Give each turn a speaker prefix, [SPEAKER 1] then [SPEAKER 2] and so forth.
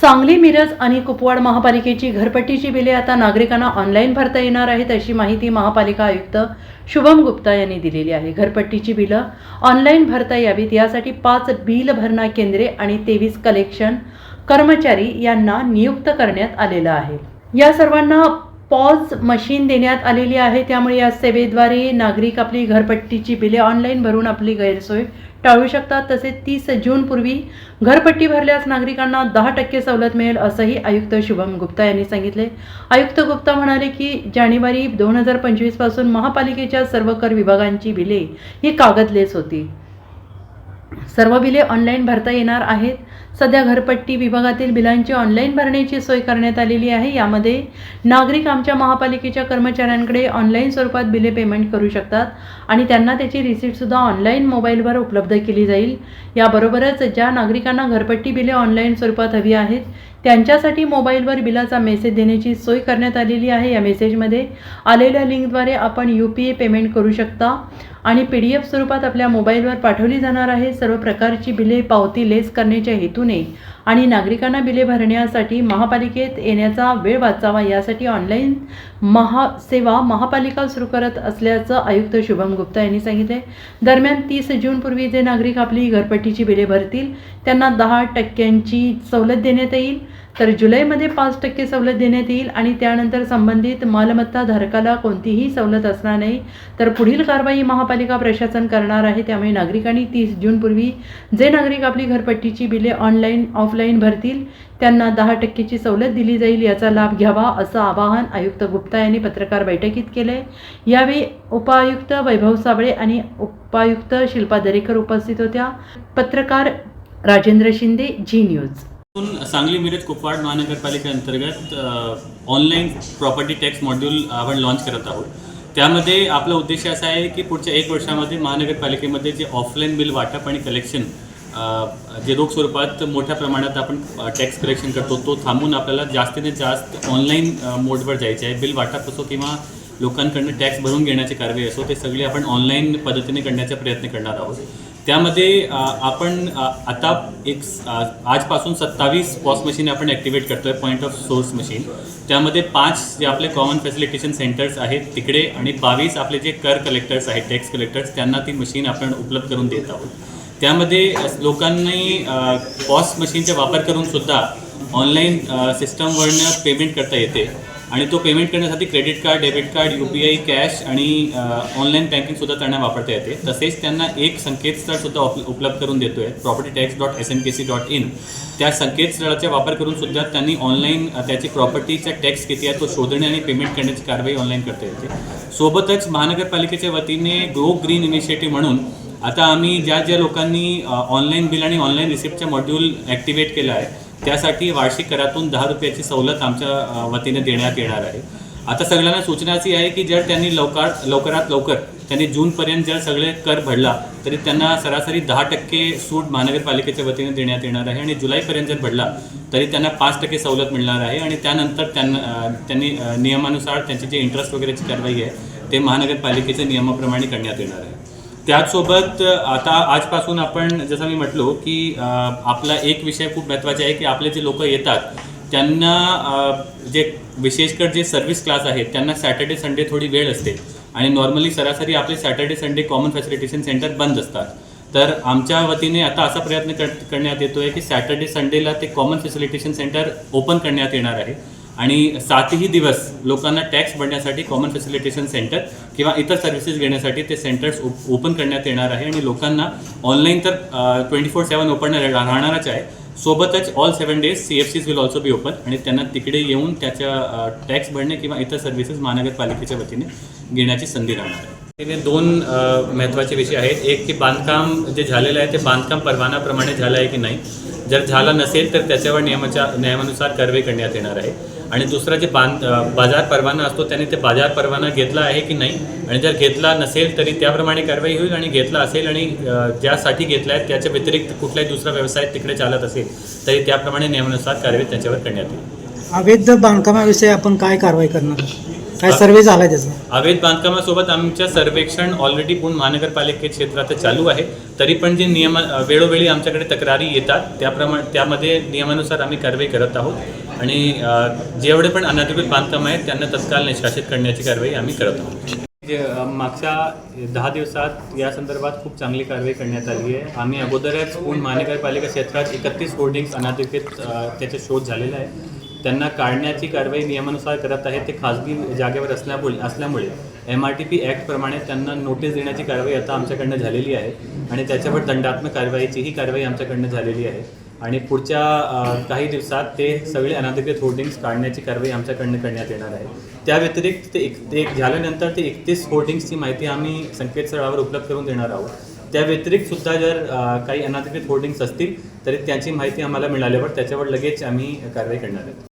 [SPEAKER 1] सांगली मिरज आणि कुपवाड महापालिकेची घरपट्टीची बिले आता नागरिकांना ऑनलाईन भरता येणार आहेत अशी माहिती महापालिका आयुक्त शुभम गुप्ता यांनी दिलेली आहे. घरपट्टीची बिलं ऑनलाईन भरता यावीत यासाठी पाच बिल भरणा केंद्रे आणि तेवीस कलेक्शन कर्मचारी यांना नियुक्त करण्यात आलेलं आहे. या सर्वांना पॉज मशीन देण्यात आलेली आहे त्यामुळे या सेवेद्वारे नागरिक आपली घरपट्टीची बिले ऑनलाईन भरून आपली गैरसोय टाळू शकतात. तसेच तीस जूनपूर्वी घरपट्टी भरल्यास नागरिकांना दहा टक्के सवलत मिळेल असंही आयुक्त शुभम गुप्ता यांनी सांगितले. आयुक्त गुप्ता म्हणाले की जानेवारी दोन हजार पंचवीसपासून महापालिकेच्या सर्व कर विभागांची बिले ही कागदलेस होती. सर्व बिले ऑनलाईन भरता येणार आहेत. सध्या घरपट्टी विभागातील बिलांची ऑनलाईन भरण्याची सोय करण्यात आलेली आहे. यामध्ये नागरिक आमच्या महापालिकेच्या कर्मचाऱ्यांकडे ऑनलाईन स्वरूपात बिले पेमेंट करू शकतात आणि त्यांना त्याची रिसिप्टसुद्धा ऑनलाईन मोबाईलवर उपलब्ध केली जाईल. याबरोबरच ज्या नागरिकांना घरपट्टी बिले ऑनलाईन स्वरूपात हवी आहेत त्यांच्यासाठी मोबाईलवर बिलाचा मेसेज देण्याची सोय करण्यात आलेली आहे. या मेसेजमध्ये आलेल्या लिंकद्वारे आपण यू पी ए पेमेंट करू शकता. आणि पी डी एफ स्वरूपात आपल्या मोबाईलवर पाठवली जाणार आहे. सर्व प्रकारची बिले पावती लेस करण्याच्या हेतूने आणि नागरिकांना बिले भरण्यासाठी महापालिकेत येण्याचा वेळ वाचावा यासाठी ऑनलाईन महासेवा महापालिका सुरू करत असल्याचं आयुक्त शुभम गुप्ता यांनी सांगितले. दरम्यान तीस जूनपूर्वी जे नागरिक आपली घरपट्टीची बिले भरतील त्यांना दहा टक्क्यांची सवलत देण्यात येईल. तर जुलैमध्ये पाच टक्के सवलत देण्यात येईल आणि त्यानंतर संबंधित मालमत्ता धारकाला कोणतीही सवलत असणार नाही. तर पुढील कारवाई महापालिका प्रशासन करणार आहे. त्यामुळे नागरिकांनी तीस जूनपूर्वी जे नागरिक आपली घरपट्टीची बिले ऑनलाईन ऑफलाईन भरतील त्यांना दहा टक्केची सवलत दिली जाईल याचा लाभ घ्यावा असं आवाहन आयुक्त गुप्ता यांनी पत्रकार बैठकीत केले यावेळी उपायुक्त वैभव साबळे आणि उपायुक्त शिल्पा दरेकर उपस्थित होत्या. पत्रकार राजेंद्र शिंदे जी न्यूज.
[SPEAKER 2] सांगली मिरज कुपवाड महानगरपालिकेअंतर्गत ऑनलाईन प्रॉपर्टी टॅक्स मॉड्यूल आपण लॉन्च करत आहोत. त्यामध्ये आपला उद्देश असा आहे की पुढच्या एक वर्षामध्ये महानगरपालिकेमध्ये जे ऑफलाईन बिल वाटप आणि कलेक्शन जे रोख स्वरूपात मोठ्या प्रमाणात आपण टॅक्स कलेक्शन करतो तो थांबून आपल्याला जास्तीत जास्त ऑनलाईन मोडवर जायचे आहे. बिल वाटप असो किंवा लोकांकडनं टॅक्स भरून घेण्याची कारवाई असो ते सगळे आपण ऑनलाईन पद्धतीने करण्याचा प्रयत्न करणार आहोत. त्यामध्ये आपण आता एक आजपासून सत्तावीस पॉस मशीन आपण ॲक्टिवेट करतोय पॉईंट ऑफ सोर्स मशीन. त्यामध्ये पाच जे आपले कॉमन फॅसिलिटेशन सेंटर्स आहेत तिकडे आणि बावीस आपले जे कर कलेक्टर्स आहेत टॅक्स कलेक्टर्स त्यांना ती मशीन आपण उपलब्ध करून देत आहोत. त्यामध्ये लोकांनी पॉस मशीनचा वापर करून सुद्धा ऑनलाईन सिस्टमवरनं पेमेंट करता येते. आणि तो पेमेंट करण्यासाठी credit card debit card U P I cash आणि ऑनलाईन बँकिंगसुद्धा त्यांना वापरता येते. तसेच त्यांना एक संकेतस्थळसुद्धा उप उपलब्ध करून देतो आहे property tax dot S N K C dot in त्या संकेतस्थळाचा वापर करून सुद्धा त्यांनी ऑनलाईन त्याची प्रॉपर्टीचा टॅक्स किती आहे तो शोधणे आणि पेमेंट करण्याची कारवाई ऑनलाईन करता येते. सोबतच महानगरपालिकेच्या वतीने ग्रो ग्रीन इनिशिएटिव्ह म्हणून आता आम्ही ज्या ज्या लोकांनी ऑनलाईन बिल आणि ऑनलाईन रिसिप्टचा मॉड्यूल ॲक्टिवेट केला आहे त्यासाठी वार्षिक करातून दहा रुपयाची सवलत आमच्या वतीने देण्यात येणार आहे. आता सगळ्यांना सूचना अशी आहे की जर त्यांनी लवकर लवकरात लवकर त्यांनी जूनपर्यंत जर सगळे कर भरला तरी त्यांना सरासरी दहा टक्के सूट महानगरपालिकेच्या वतीने देण्यात येणार आहे आणि जुलैपर्यंत जर भरला तरी त्यांना पाच टक्के सवलत मिळणार आहे आणि त्यानंतर त्यांना त्यांनी नियमानुसार त्यांची जे इंटरेस्ट वगैरेची कारवाई आहे ते महानगरपालिकेच्या नियमाप्रमाणे करण्यात येणार आहे. त्याचसोबत आता आजपासून आपण जसं मी म्हटलो की आपला एक विषय खूप महत्त्वाचा आहे की आपले जे लोक येतात त्यांना जे विशेषकर जे सर्व्हिस क्लास आहेत त्यांना सॅटर्डे संडे थोडी वेळ असते. आणि नॉर्मली सरासरी आपले Saturday Sunday common facilitation centre बंद असतात. तर आमच्या वतीने आता असा प्रयत्न कर करण्यात येतो आहे की सॅटर्डे संडेला ते कॉमन फॅसिलिटेशन सेंटर ओपन करण्यात येणार आहे. आणि सातही दिवस लोकांना टॅक्स भरण्यासाठी कॉमन फॅसिलिटेशन सेंटर किंवा इतर सर्व्हिसेस घेण्यासाठी ते सेंटर्स ओपन करण्यात येणार आहे. आणि लोकांना ऑनलाईन तर ट्वेंटी फोर सेवन ओपन राहणारच आहे. सोबतच all seven days C F Cs will also be open आणि त्यांना तिकडे येऊन त्याच्या टॅक्स भरणे किंवा इतर सर्व्हिसेस महानगरपालिकेच्या वतीने घेण्याची संधी राहणार आहे. तिथे दोन महत्त्वाचे विषय आहेत. एक की बांधकाम जे झालेलं आहे ते बांधकाम परवानाप्रमाणे झालं आहे की नाही? जर झालं नसेल तर त्याच्यावर नियमाच्या नियमानुसार कारवाई करण्यात येणार आहे. आणि दुसरं जे बांध बाजार परवाना असतो त्याने ते बाजार परवाना घेतला आहे की नाही? आणि जर घेतला नसेल तरी त्याप्रमाणे कारवाई होईल आणि घेतला असेल आणि ज्यासाठी घेतला आहे त्याच्या व्यतिरिक्त कुठलाही दुसरा व्यवसाय तिकडे चालत असेल तरी त्याप्रमाणे नियमानुसार कारवाई त्याच्यावर करण्यात येईल.
[SPEAKER 3] अवैध बांधकामाविषयी आपण काय कारवाई करणार? काय सर्वे झाला त्याचा.
[SPEAKER 2] अवैध बांधकामासोबत आमच्या सर्वेक्षण ऑलरेडी पुणे महानगरपालिके क्षेत्रात चालू आहे. तरी पण जे नियम वेळोवेळी आमच्याकडे तक्रारी येतात त्याप्रमाणे त्यामध्ये नियमानुसार आम्ही कारवाई करत आहोत. आणि जेवढे पण अनधिकृत बांधकाम आहेत त्यांना तत्काळ निष्कासित करण्याची कारवाई आम्ही करत आहोत. जे मागच्या दहा दिवसात या संदर्भात खूप चांगली कारवाई करण्यात आली आहे. आम्ही अगोदरच पुणे महानगरपालिका क्षेत्रात एकतीस होर्डिंग्स अनधिकृत त्याचे शोध झालेला आहे त्यांना काढण्याची कारवाई नियमानुसार करत आहे ते खाजगी जागेवर असल्यामुळे असल्यामुळे एम आर टी पी ॲक्टप्रमाणे त्यांना नोटीस देण्याची कारवाई आता आमच्याकडनं झालेली आहे आणि त्याच्यावर दंडात्मक कारवाईचीही कारवाई आमच्याकडनं झालेली आहे. आणि पुढच्या काही दिवसात ते सगळे अनाधिकृत होर्डिंग्स काढण्याची कारवाई आमच्याकडनं करण्यात येणार आहे. त्या व्यतिरिक्त ते एक ते एक झाल्यानंतर ते एकतीस होर्डिंग्सची माहिती आम्ही संकेतस्थळावर उपलब्ध करून देणार आहोत. त्या व्यतिरिक्त सुद्धा जर काही अनाधिकृत होर्डिंग्स असतील तरी त्याची माहिती आम्हाला मिळाल्यावर त्याच्यावर लगेच आम्ही कारवाई करणार आहोत.